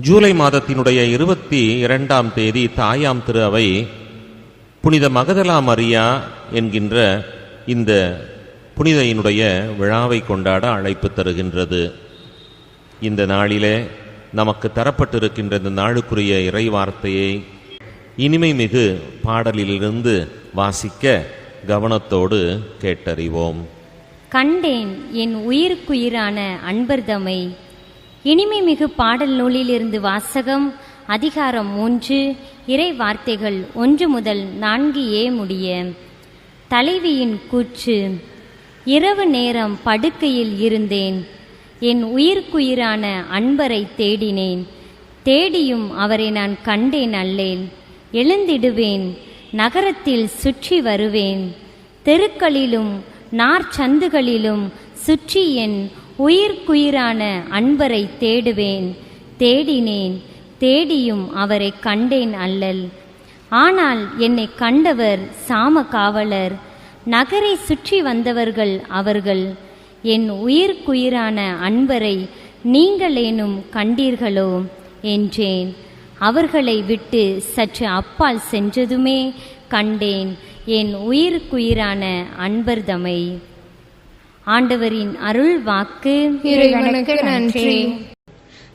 ஜூலை மாதத்தினுடைய இருபத்தி இரண்டாம் தேதி தாயாம் திரு அவை புனித மகதலா மரியா என்கின்ற இந்த புனிதையினுடைய விழாவை கொண்டாட அழைப்பு தருகின்றது. இந்த நாளிலே நமக்கு தரப்பட்டிருக்கின்ற இந்த நாளுக்குரிய இறை வார்த்தையை இனிமை மிகு பாடலிலிருந்து வாசிக்க கவனத்தோடு கேட்டறிவோம். கண்டேன் என் உயிருக்குயிரான அன்பர்தமை இனிமை மிகு பாடல் நூலிலிருந்து வாசகம் அதிகாரம் மூன்று இறை வார்த்தைகள் ஒன்று முதல் நான்கு ஏ முடிய. தலைவியின் கூற்று இரவு நேரம் படுக்கையில் இருந்தேன். என் உயிருக்குயிரான அன்பரை தேடினேன். தேடியும் அவரை நான் கண்டேன் அல்லேன் எழுந்திடுவேன் நகரத்தில் சுற்றி வருவேன். தெருக்களிலும் நார்ச்சந்துகளிலும் சுற்றி என் உயிர்க்குயிரான அன்பரை தேடுவேன் தேடினேன் தேடியும் அவரை கண்டேன் அல்லல். ஆனால் என்னை கண்டவர் சாம காவலர் நகரை சுற்றி வந்தவர்கள் அவர்கள். என் உயிர்க்குயிரான அன்பரை நீங்களேனும் கண்டீர்களோ என்றேன். அவர்களை விட்டு சற்று அப்பால் சென்றதுமே கண்டேன். என் உயிருக்குயிரான அன்பர்தமை. ஆண்டவரின் அருள் வாக்கு. இறைவனுக்கு நன்றி.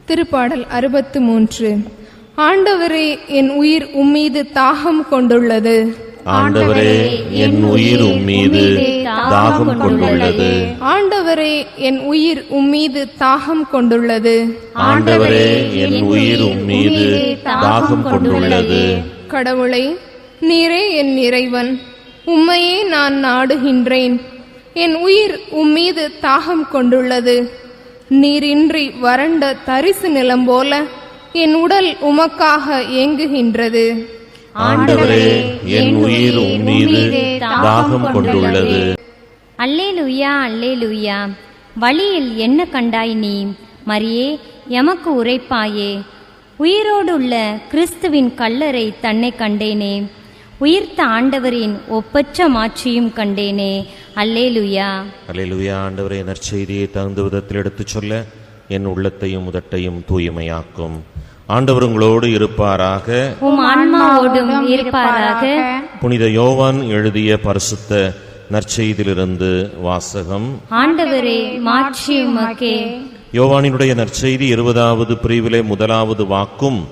திருப்பாடல் அறுபத்து மூன்று. ஆண்டவரே என் உயிர் உம்மீது தாகம் கொண்டுள்ளது. ஆண்டவரே என் உயிர் உம்மீது தாகம் கொண்டுள்ளது. ஆண்டவரே என் உயிர் உம்மீது தாகம் கொண்டுள்ளது. ஆண்டவரே என் உயிர் உம்மீது தாகம் கொண்டுள்ளது. கடவுளை நீரே என் இறைவன். உம்மையே நான் நாடுகின்றேன். என் உயிர் உம்மீது தாகம் கொண்டுள்ளது. நீரின்றி வறண்ட தரிசு நிலம் போல என் உடல் உமக்காக ஏங்குகின்றது. ஆண்டவரே என் உயிர் உம்மீது தாகம் கொண்டுள்ளது. அல்லேலுயா அல்லேலுயா. வழியில் என்ன கண்டாய் நீ? மரியே எமக்கு உரைப்பாயே. உயிரோடுள்ள கிறிஸ்துவின் கல்லறை தன்னை கண்டேனே. உயிர்த்த ஆண்டவரின் ஒப்பற்ற மாட்சியும் கண்டேனே. அல்லேலுயா. அல்லேலூயா ஆண்டவரே நற்செய்தியை தகுந்த விதத்தில் எடுத்துச் சொல்ல என் உள்ளத்தையும் உதட்டையும் தூய்மையாக்கும். ஆண்டவர் உங்களோடு இருப்பாராக. ஆன்மாவோடும் இருப்பாராக. புனித யோவான் எழுதிய பரிசுத்த நற்செய்தியிலிருந்து வாசகம். ஆண்டவரே மாட்சி யோவானினுடைய நற்செய்தி இருபதாவது பிரிவிலே முதலாவது வாக்கும்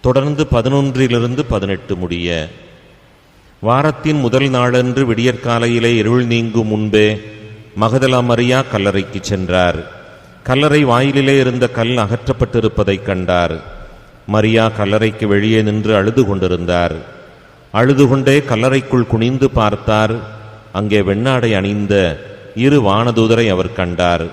தொடர்ந்து பதினொன்றிலிருந்து பதினெட்டு முடிய. வாரத்தின் முதல் நாளன்று விடியற்காலையிலே இருள் நீங்கும் முன்பே மகதலா மரியா கல்லறைக்கு சென்றார். கல்லறை வாயிலிலே இருந்த கல் அகற்றப்பட்டிருப்பதைக் கண்டார். மரியா கல்லறைக்கு வெளியே நின்று அழுது கொண்டிருந்தார். அழுது கொண்டே கல்லறைக்குள் குனிந்து பார்த்தார். அங்கே வெண்ணாடை அணிந்த இரு வானதூதரை அவர் கண்டார்.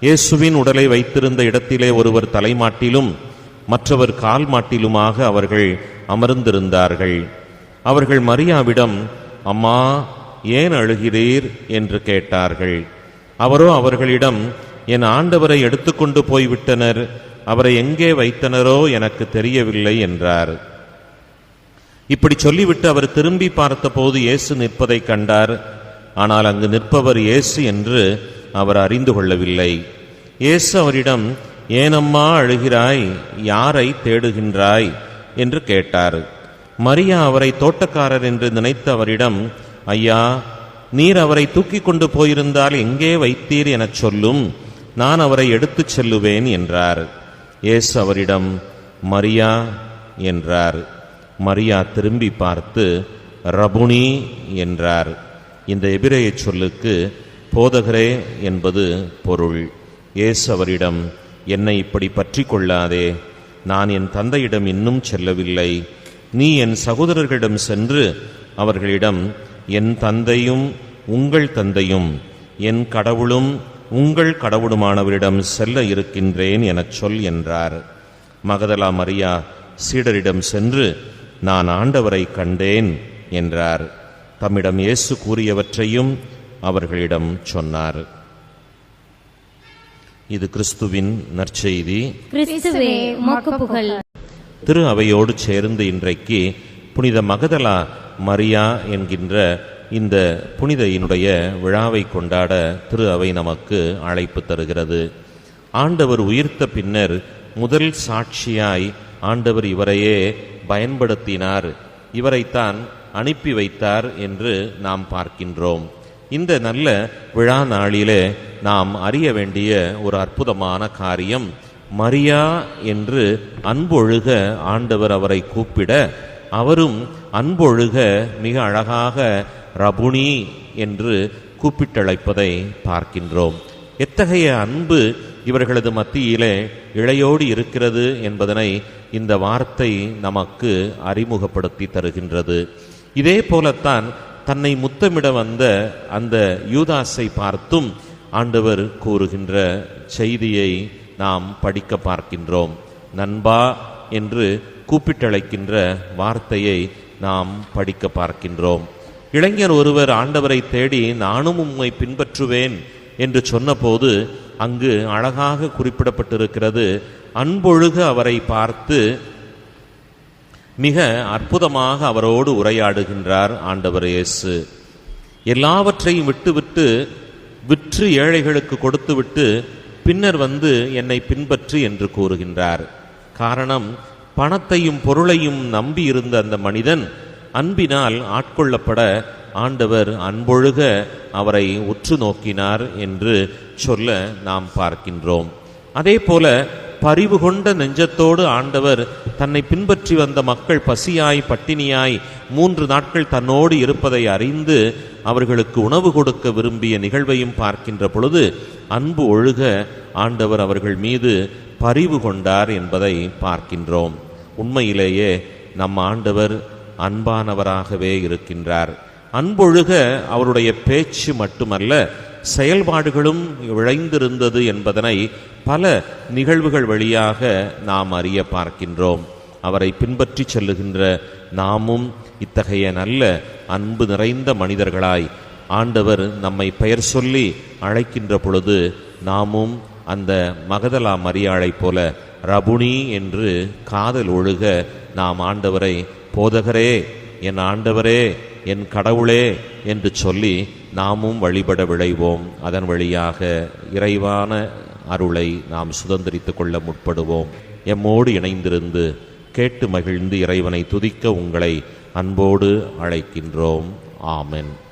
இயேசுவின் உடலை வைத்திருந்த இடத்திலே ஒருவர் தலைமாட்டிலும் மற்றவர் கால் மாட்டிலுமாக அவர்கள் அமர்ந்திருந்தார்கள். அவர்கள் மரியாவிடம் அம்மா ஏன் அழுகிறீர்? என்று கேட்டார்கள். அவரோ அவர்களிடம் என் ஆண்டவரை எடுத்துக்கொண்டு போய்விட்டனர். அவரை எங்கே வைத்தனரோ எனக்கு தெரியவில்லை என்றார். இப்படி சொல்லிவிட்டு அவர் திரும்பி பார்த்தபோது இயேசு நிற்பதைக் கண்டார். ஆனால் அங்கு நிற்பவர் இயேசு என்று அவர் அறிந்து கொள்ளவில்லை. இயேசு அவரிடம் ஏனம்மா அழுகிறாய்? யாரை தேடுகின்றாய்? என்று கேட்டார். மரியா அவரை தோட்டக்காரர் என்று நினைத்த அவரிடம் ஐயா நீர் அவரை தூக்கிக் கொண்டு போயிருந்தால் எங்கே வைத்தீர் எனச் சொல்லும். நான் அவரை எடுத்துச் செல்லுவேன் என்றார். ஏசு அவரிடம் மரியா என்றார். மரியா திரும்பி பார்த்து ரபுனி என்றார். இந்த எபிரேய சொல்லுக்கு போதகரே என்பது பொருள். இயேசு அவரிடம் என்னை இப்படி பற்றி கொள்ளாதே. நான் என் தந்தையிடம் இன்னும் செல்லவில்லை. நீ என் சகோதரர்களிடம் சென்று அவர்களிடம் என் தந்தையும் உங்கள் தந்தையும் என் கடவுளும் உங்கள் கடவுளுமானவரிடம் செல்ல இருக்கின்றேன் எனச் சொல் என்றார். மகதலா மரியா சீடரிடம் சென்று நான் ஆண்டவரை கண்டேன் என்றார். தம்மிடம் இயேசு கூறியவற்றையும் அவர்களிடம் சொன்னார். இது கிறிஸ்துவின் நற்செய்தி. திரு அவையோடு சேர்ந்து இன்றைக்கு புனித மகதலா மரியா என்கின்ற இந்த புனிதையினுடைய விழாவை கொண்டாட திரு அவை நமக்கு அழைப்பு தருகிறது. ஆண்டவர் உயிர்த்த பின்னர் முதல் சாட்சியாய் ஆண்டவர் இவரையே பயன்படுத்தினார். இவரைத்தான் அனுப்பி வைத்தார் என்று நாம் பார்க்கின்றோம். இந்த நல்ல விழா நாளிலே நாம் அறிய வேண்டிய ஒரு அற்புதமான காரியம் மரியா என்று அன்பொழுக ஆண்டவர் அவரை கூப்பிட அவரும் அன்பொழுக மிக அழகாக ரபுணி என்று கூப்பிட்டழைப்பதை பார்க்கின்றோம். எத்தகைய அன்பு இவர்களது மத்தியிலே இழையோடு இருக்கிறது என்பதனை இந்த வார்த்தை நமக்கு அறிமுகப்படுத்தி தருகின்றது. இதே போலத்தான் தன்னை முத்தமிட வந்த அந்த யூதாஸை பார்த்தும் ஆண்டவர் கூறுகின்ற செய்தியை நாம் படிக்க பார்க்கின்றோம். நண்பா என்று கூப்பிட்டழைக்கின்ற வார்த்தையை நாம் படிக்க பார்க்கின்றோம். இளைஞர் ஒருவர் ஆண்டவரை தேடி நானும் உம்மை பின்பற்றுவேன் என்று சொன்னபோது அங்கு அழகாக குறிப்பிடப்பட்டிருக்கிறது அன்பொழுக அவரை பார்த்து மிக அற்புதமாக அவரோடு உரையாடுகின்றார் ஆண்டவர் இயேசு. எல்லாவற்றையும் விட்டுவிட்டு விற்று ஏழைகளுக்கு கொடுத்துவிட்டு பின்னர் வந்து என்னை பின்பற்று என்று கூறுகின்றார். காரணம் பணத்தையும் பொருளையும் நம்பி இருந்த அந்த மனிதன் அன்பினால் ஆட்கொள்ளப்பட ஆண்டவர் அன்பொழுக அவரை உற்று நோக்கினார் என்று சொல்ல நாம் பார்க்கின்றோம். அதே போல பரிவு கொண்ட நெஞ்சத்தோடு ஆண்டவர் தன்னை பின்பற்றி வந்த மக்கள் பசியாய் பட்டினியாய் மூன்று நாட்கள் தன்னோடு இருப்பதை அறிந்து அவர்களுக்கு உணவு கொடுக்க விரும்பிய நிகழ்வையும் பார்க்கின்ற பொழுது அன்பு ஒழுக ஆண்டவர் அவர்கள் மீது பரிவு கொண்டார் என்பதை பார்க்கின்றோம். உண்மையிலேயே நம் ஆண்டவர் அன்பானவராகவே இருக்கின்றார். அன்பொழுக அவருடைய பேச்சு மட்டுமல்ல செயல்பாடுகளும் விளைந்திருந்தது என்பதனை பல நிகழ்வுகள் வழியாக நாம் அறிய பார்க்கின்றோம். அவரை பின்பற்றி செல்லுகின்ற நாமும் இத்தகைய நல்ல அன்பு நிறைந்த மனிதர்களாய் ஆண்டவர் நம்மை பெயர் சொல்லி அழைக்கின்ற பொழுது நாமும் அந்த மகதலா மரியாளைப் போல ரபுணி என்று காதல் ஒழுக நாம் ஆண்டவரை போதகரே என் ஆண்டவரே என் கடவுளே என்று சொல்லி நாமும் வழிபட விளைவோம் அதன் வழியாக இறைவான அருளை நாம் சுதந்திரித்து கொள்ள முற்படுவோம். எம்மோடு இணைந்திருந்து கேட்டு மகிழ்ந்து இறைவனை துதிக்க உங்களை அன்போடு அழைக்கின்றோம். ஆமென்.